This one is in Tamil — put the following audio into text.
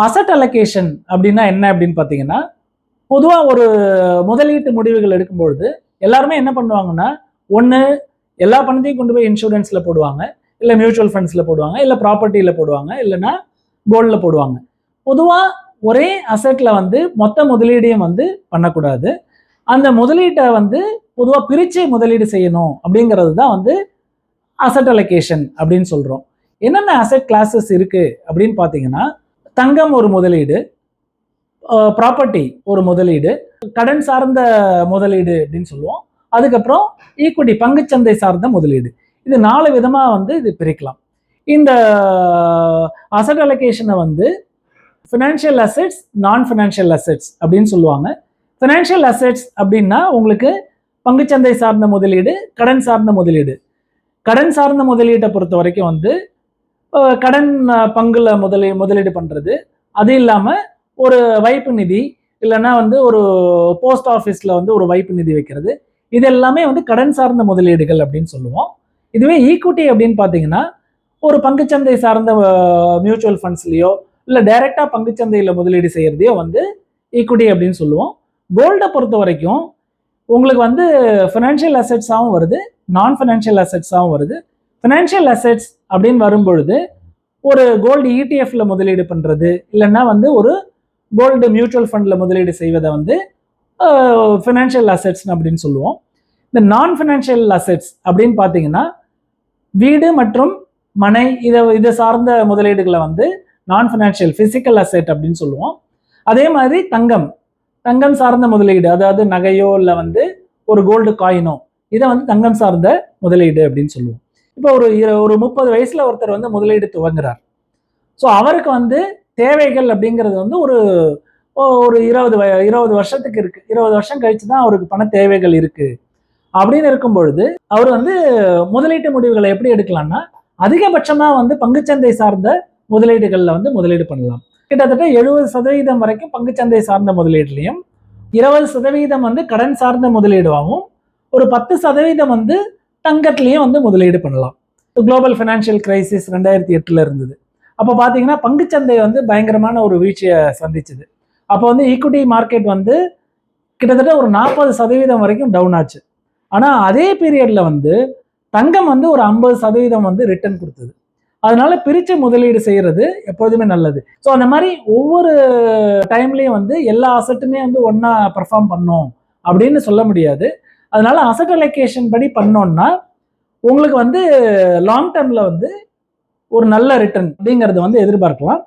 அசட் அலோகேஷன் அப்படின்னா என்ன அப்படின்னு பார்த்தீங்கன்னா பொதுவாக ஒரு முதலீட்டு முடிவுகள் எடுக்கும்பொழுது எல்லாருமே என்ன பண்ணுவாங்கன்னா ஒன்று எல்லா பணத்தையும் கொண்டு போய் இன்சூரன்ஸில் போடுவாங்க இல்லை மியூச்சுவல் ஃபண்ட்ஸில் போடுவாங்க இல்லை ப்ராப்பர்ட்டியில் போடுவாங்க இல்லைன்னா கோல்டில் போடுவாங்க. பொதுவாக ஒரே அசட்டில் வந்து மொத்த முதலீடையும் வந்து பண்ணக்கூடாது. அந்த முதலீட்டை வந்து பொதுவாக பிரித்து முதலீடு செய்யணும் அப்படிங்கிறது தான் வந்து அசட் அலோகேஷன் அப்படின்னு சொல்கிறோம் என்னென்ன அசட் கிளாஸஸ் இருக்குது அப்படின்னு பார்த்தீங்கன்னா தங்கம் ஒரு முதலீடு ப்ராப்பர்ட்டி ஒரு முதலீடு கடன் சார்ந்த முதலீடு அப்படின்னு சொல்லுவோம். அதுக்கப்புறம் ஈக்குவிட்டி பங்குச்சந்தை சார்ந்த முதலீடு. இது நாலு விதமாக வந்து இது பிரிக்கலாம். இந்த அசட் அலோகேஷனை வந்து ஃபினான்ஷியல் அசெட்ஸ் நான் ஃபினான்ஷியல் அசெட்ஸ் அப்படின்னு சொல்லுவாங்க. ஃபினான்ஷியல் அசெட்ஸ் அப்படின்னா உங்களுக்கு பங்குச்சந்தை சார்ந்த முதலீடு கடன் சார்ந்த முதலீடு. கடன் சார்ந்த முதலீட்டை பொறுத்த வரைக்கும் வந்து கடன் பங்குல முதலீ முதலீடு பண்ணுறது அது இல்லாமல் ஒரு வைப்பு நிதி இல்லைன்னா வந்து ஒரு போஸ்ட் ஆஃபீஸில் வந்து ஒரு வைப்பு நிதி வைக்கிறது. இது எல்லாமே வந்து கடன் சார்ந்த முதலீடுகள் அப்படின்னு சொல்லுவோம். இதுவே ஈக்குவிட்டி அப்படின்னு பார்த்தீங்கன்னா ஒரு பங்குச்சந்தை சார்ந்த மியூச்சுவல் ஃபண்ட்ஸ்லேயோ இல்லை டைரெக்டாக பங்குச்சந்தையில் முதலீடு செய்கிறதையோ வந்து ஈக்குவிட்டி அப்படின்னு சொல்லுவோம். கோல்டை பொறுத்த வரைக்கும் உங்களுக்கு வந்து ஃபினான்ஷியல் அசெட்ஸாகவும் வருது நான் ஃபினான்ஷியல் அசெட்ஸாகவும் வருது. ஃபினான்ஷியல் அசெட்ஸ் அப்படின்னு வரும்பொழுது ஒரு கோல்டு இடிஎஃப்ல முதலீடு பண்ணுறது இல்லைன்னா வந்து ஒரு கோல்டு மியூச்சுவல் ஃபண்டில் முதலீடு செய்வதை வந்து ஃபினான்ஷியல் அசெட்ஸ் அப்படின்னு சொல்லுவோம். இந்த நான் ஃபினான்ஷியல் அசெட்ஸ் அப்படின்னு பார்த்தீங்கன்னா வீடு மற்றும் மனை இதை இதை சார்ந்த முதலீடுகளை வந்து நான் ஃபினான்ஷியல் ஃபிசிக்கல் அசெட் அப்படின்னு சொல்லுவோம். அதே மாதிரி தங்கம் தங்கம் சார்ந்த முதலீடு அதாவது நகையோ இல்லை வந்து ஒரு கோல்டு காயினோ இதை வந்து தங்கம் சார்ந்த முதலீடு அப்படின்னு சொல்லுவோம். இப்போ ஒரு ஒரு முப்பது வயசுல ஒருத்தர் வந்து முதலீடு துவங்குறார். ஸோ அவருக்கு வந்து தேவைகள் அப்படிங்கிறது வந்து ஒரு ஒரு இருபது வய- இருபது வருஷத்துக்கு இருக்கு. இருபது வருஷம் கழிச்சு தான் அவருக்கு பண தேவைகள் இருக்கு. அப்படின்னு இருக்கும் பொழுது அவர் வந்து முதலீட்டு முடிவுகளை எப்படி எடுக்கலாம்னா அதிகபட்சமாக வந்து பங்குச்சந்தை சார்ந்த முதலீடுகளில் வந்து முதலீடு பண்ணலாம். கிட்டத்தட்ட எழுபது சதவீதம் வரைக்கும் பங்குச்சந்தை சார்ந்த முதலீடுலையும் இருபது சதவீதம் வந்து கடன் சார்ந்த முதலீடுவாகவும் ஒரு பத்து சதவீதம் வந்து தங்கத்திலையும் வந்து முதலீடு பண்ணலாம். குளோபல் ஃபினான்ஷியல் கிரைசிஸ் ரெண்டாயிரத்தி எட்டில் இருந்தது. அப்போ பார்த்தீங்கன்னா பங்குச்சந்தை வந்து பயங்கரமான ஒரு வீழ்ச்சியை சந்திச்சுது. அப்போ வந்து ஈக்விட்டி மார்க்கெட் வந்து கிட்டத்தட்ட ஒரு நாற்பது சதவீதம் வரைக்கும் டவுன் ஆச்சு. ஆனால் அதே பீரியடில் வந்து தங்கம் வந்து ஒரு ஐம்பது சதவீதம் வந்து ரிட்டர்ன் கொடுத்தது. அதனால பிரித்து முதலீடு செய்கிறது எப்போதுமே நல்லது. ஸோ அந்த மாதிரி ஒவ்வொரு டைம்லேயும் வந்து எல்லா அசட்டுமே வந்து ஒன்றா பர்ஃபார்ம் பண்ணும் அப்படின்னு சொல்ல முடியாது. அதனால அசட் அலோகேஷன் படி பண்ணோன்னா உங்களுக்கு வந்து லாங் டேர்மில் வந்து ஒரு நல்ல ரிட்டர்ன் அப்படிங்கிறத வந்து எதிர்பார்க்கலாம்.